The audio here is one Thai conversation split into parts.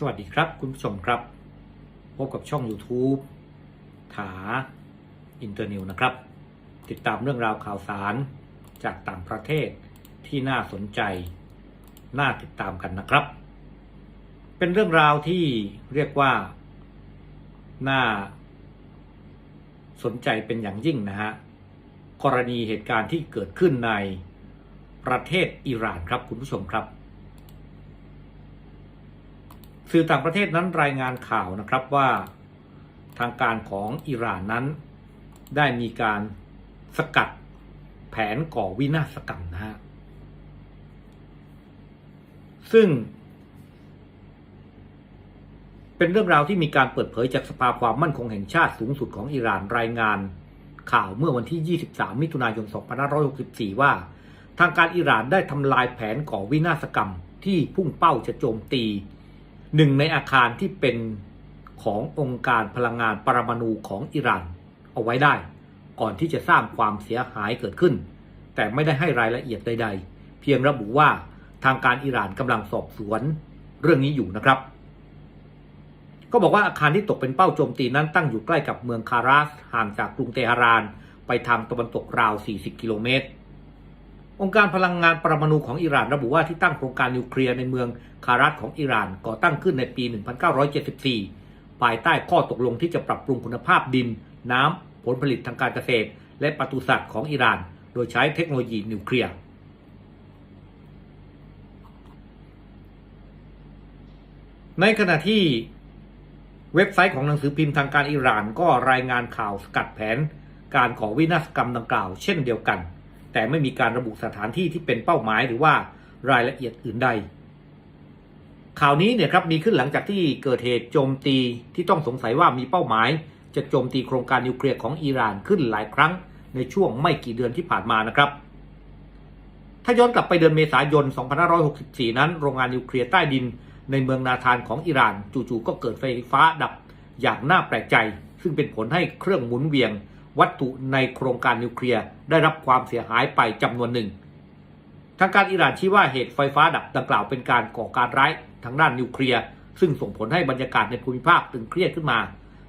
สวัสดีครับคุณผู้ชมครับ พบกับช่อง YouTube ถาอินเตอร์นิวนะครับ ติดตามเรื่องราวข่าวสารจากต่างประเทศที่น่าสนใจ น่าติดตามกันนะครับ เป็นเรื่องราวที่เรียกว่า น่าสนใจเป็นอย่างยิ่งนะฮะ กรณีเหตุการณ์ที่เกิดขึ้นในประเทศอิหร่านครับคุณผู้ชมครับ สื่อต่างประเทศนั้นรายงานข่าวนะครับว่าทางการของอิหร่านนั้น ได้มีการสกัดแผนก่อวินาศกรรมนะฮะซึ่ง เป็นเรื่องราวที่มีการเปิดเผยจากสภาความมั่นคงแห่งชาติสูงสุดของอิหร่านรายงานข่าวเมื่อวันที่ 23 มิถุนายน 2564 ว่า ทางการอิหร่านได้ทำลายแผนก่อวินาศกรรมที่พุ่งเป้าจะโจมตี หนึ่งในอาคารที่เป็นขององค์การพลังงานปรมาณูของอิหร่านเอาไว้ได้ ก่อนที่จะสร้างความเสียหายเกิดขึ้น แต่ไม่ได้ให้รายละเอียดใด ๆ เพียงระบุว่าทางการอิหร่านกำลังสอบสวนเรื่องนี้อยู่นะครับ ก็บอกว่าอาคารที่ตกเป็นเป้าโจมตีนั้นตั้งอยู่ใกล้กับเมืองคาราสห่างจากกรุงเตหะราน ไปทางตะวันตกราว 40 กิโลเมตร องค์การพลังงานปรมาณูของอิหร่านระบุว่าที่ตั้งโครงการนิวเคลียร์ในเมืองคารัตของอิหร่านก่อตั้งขึ้นในปี 1974 ภายใต้ข้อตกลงที่จะปรับปรุงคุณภาพดิน น้ำ ผลผลิตทางการเกษตร และปศุสัตว์ของอิหร่าน โดยใช้เทคโนโลยีนิวเคลียร์ในขณะที่เว็บไซต์ของหนังสือพิมพ์ทางการอิหร่านก็รายงานข่าวสกัดแผน การก่อวินาศกรรมดังกล่าว เช่นเดียวกัน แต่ไม่มีการระบุสถานที่ที่เป็นเป้าหมายหรือว่ารายละเอียดอื่นใด ข่าวนี้เนี่ยครับมีขึ้นหลังจากที่เกิดเหตุโจมตีที่ต้องสงสัยว่ามีเป้าหมาย จะโจมตีโครงการนิวเคลียร์ของอิหร่านขึ้นหลายครั้งในช่วงไม่กี่เดือนที่ผ่านมานะครับ ถ้าย้อนกลับไปเดือนเมษายน 2564 นั้น โรงงานนิวเคลียร์ใต้ดิน ในเมืองนาธานของอิหร่าน จู่ๆก็เกิดไฟฟ้าดับอย่างน่าแปลกใจ ซึ่งเป็นผลให้เครื่องหมุนเวียง วัตถุในโครงการนิวเคลียร์ได้รับความเสียหายไปจำนวนหนึ่ง ทางการอิหร่านชี้ว่าเหตุไฟฟ้าดับดังกล่าวเป็นการก่อการร้ายทางด้านนิวเคลียร์ซึ่งส่งผลให้บรรยากาศในภูมิภาคตึงเครียดขึ้นมา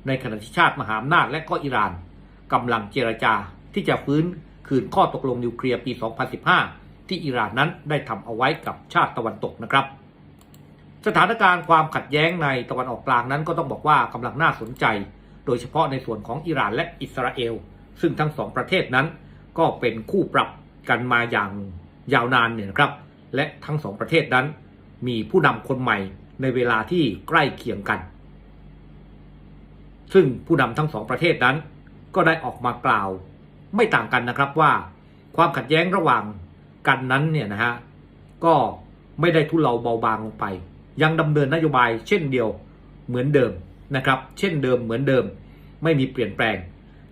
ในขณะที่ชาติมหาอำนาจและก็อิหร่านกำลังเจรจาที่จะฟื้นคืนข้อตกลงนิวเคลียร์ปี 2015 ที่อิหร่านนั้นได้ทำเอาไว้กับชาติตะวันตกนะครับ สถานการณ์ความขัดแย้งในตะวันออกกลางนั้นก็ต้องบอกว่ากำลังน่าสนใจ โดยเฉพาะในส่วนของอิหร่านและอิสราเอล ซึ่งทั้งสองประเทศนั้น ก็เป็นคู่ปรับกันมาอย่างยาวนานเนี่ยนะครับ และทั้งสองประเทศนั้น มีผู้นำคนใหม่ในเวลาที่ใกล้เคียงกัน ซึ่งผู้นำทั้งสองประเทศนั้น ก็ได้ออกมากล่าว ไม่ต่างกันนะครับว่า ความขัดแย้งระหว่างกันนั้นเนี่ยนะฮะก็ไม่ได้ทุเลาเบาบางลงไป ยังดำเนินนโยบายเช่นเดียวเหมือนเดิม นะครับ เช่นเดิมเหมือนเดิม ไม่มีเปลี่ยนแปลง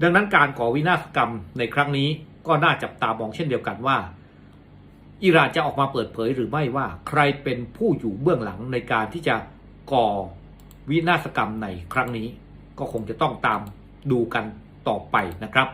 ดังนั้นการก่อวินาศกรรมในครั้งนี้ก็น่าจับตามองเช่นเดียวกันว่า อิหร่านจะออกมาเปิดเผยหรือไม่ว่าใครเป็นผู้อยู่เบื้องหลังในการที่จะก่อวินาศกรรมในครั้งนี้ ก็คงจะต้องตามดูกันต่อไปนะครับ